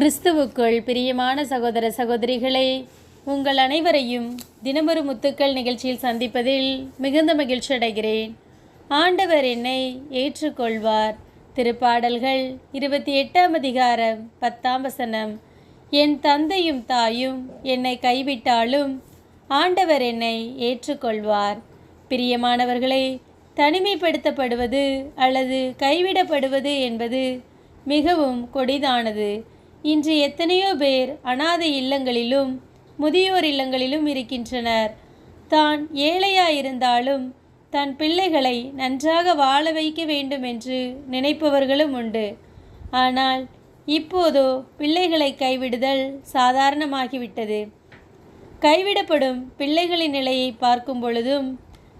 கிறிஸ்துவுக்குள் பிரியமான சகோதர சகோதரிகளே உங்கள் அனைவரையும் தினமொரு முத்துக்கள் நிகழ்ச்சியில் சந்திப்பதில் மிகுந்த மகிழ்ச்சி அடைகிறேன். ஆண்டவர் என்னை ஏற்றுக்கொள்வார். திருப்பாடல்கள் இருபத்தி எட்டாம் அதிகாரம் பத்தாம் வசனம். என் தந்தையும் தாயும் என்னை கைவிட்டாலும் ஆண்டவர் என்னை ஏற்றுக்கொள்வார். பிரியமானவர்களை தனிமைப்படுத்தப்படுவது அல்லது கைவிடப்படுவது என்பது மிகவும் கொடிதானது. இன்று எத்தனையோ பேர் அனாதை இல்லங்களிலும் முதியோர் இல்லங்களிலும் இருக்கின்றனர். தான் ஏழையாயிருந்தாலும் தன் பிள்ளைகளை நன்றாக வாழ வைக்க வேண்டும் என்று நினைப்பவர்களும் உண்டு. ஆனால் இப்போதோ பிள்ளைகளை கைவிடுதல் சாதாரணமாகிவிட்டது. கைவிடப்படும் பிள்ளைகளின் நிலையை பார்க்கும் பொழுதும்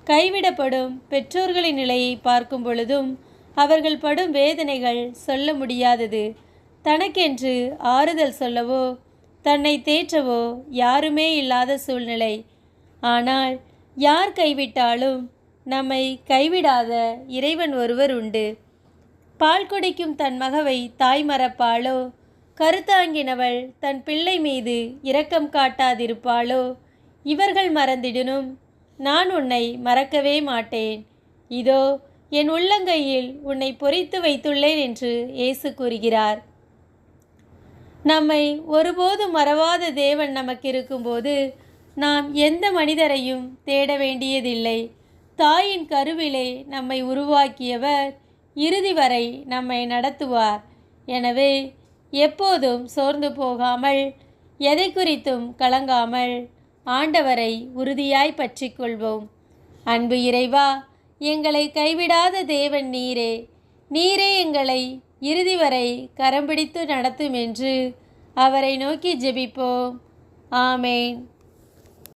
கைவிடப்படும் பெற்றோர்களின் நிலையை பார்க்கும் பொழுதும் அவர்கள் படும் வேதனைகள் சொல்ல முடியாதது. தனக்கென்று ஆறுதல் சொல்லவோ தன்னை தேற்றவோ யாருமே இல்லாத சூழ்நிலை. ஆனால் யார் கைவிட்டாலும் நம்மை கைவிடாத இறைவன் ஒருவர் உண்டு. பால் குடிக்கும் தன் மகவை தாய் மறப்பாளோ கருத்தாங்கினவள் தன் பிள்ளை மீது இரக்கம் காட்டாதிருப்பாளோ இவர்கள் மறந்திடனும் நான் உன்னை மறக்கவே மாட்டேன். இதோ என் உள்ளங்கையில் உன்னை பொறித்து வைத்துள்ளேன் என்று இயேசு கூறுகிறார். நம்மை ஒருபோதும் மறவாத தேவன் நமக்கு இருக்கும்போது நாம் எந்த மனிதரையும் தேட வேண்டியதில்லை. தாயின் கருவிலே நம்மை உருவாக்கியவர் இறுதி வரை நம்மை நடத்துவார். எனவே எப்போதும் சோர்ந்து போகாமல் எதை குறித்தும் கலங்காமல் ஆண்டவரை உறுதியாய் பற்றிக்கொள்வோம். அன்பு இறைவா எங்களை கைவிடாத தேவன் நீரே. நீரே எங்களை இறுதி வரை கரம் பிடித்து நடத்தும் என்று அவரை நோக்கி ஜெபிப்போம். ஆமேன்.